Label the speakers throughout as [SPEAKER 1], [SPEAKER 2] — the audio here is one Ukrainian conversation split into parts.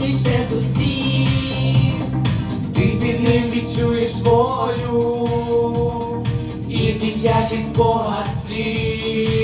[SPEAKER 1] найрідніше з усіх, ти під ним відчуєш волю і
[SPEAKER 2] дитячий спогад слів.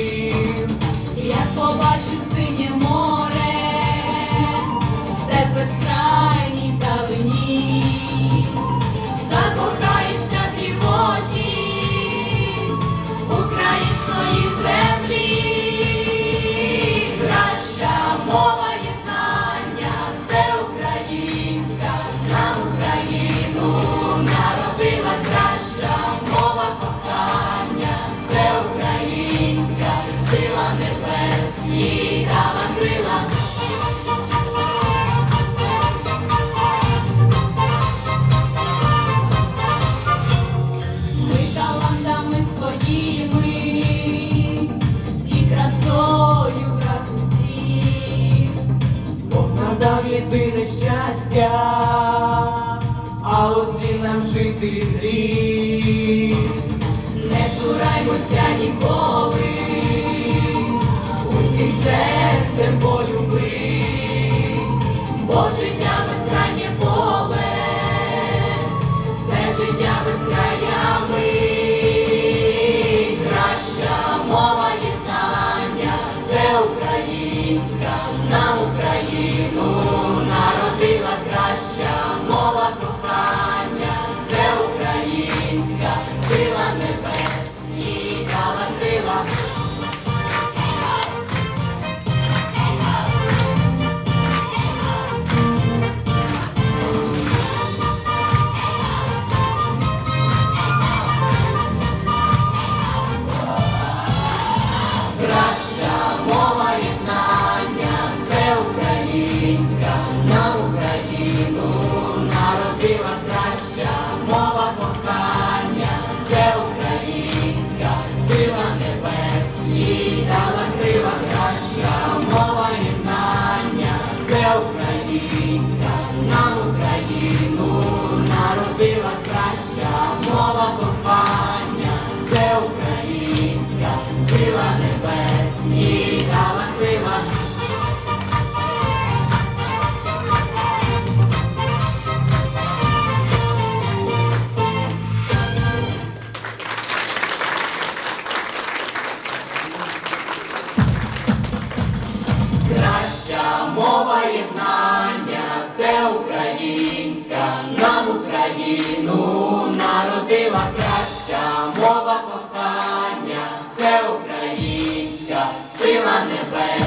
[SPEAKER 2] щастя, а ослі нам жити.
[SPEAKER 1] Не цураймося ніколи. Російська нам Україну народила краща мова кохання, це українська сила небес і дала крила. Краща мова єдна. Україну народила краща мова кохання, це українська сила небесна.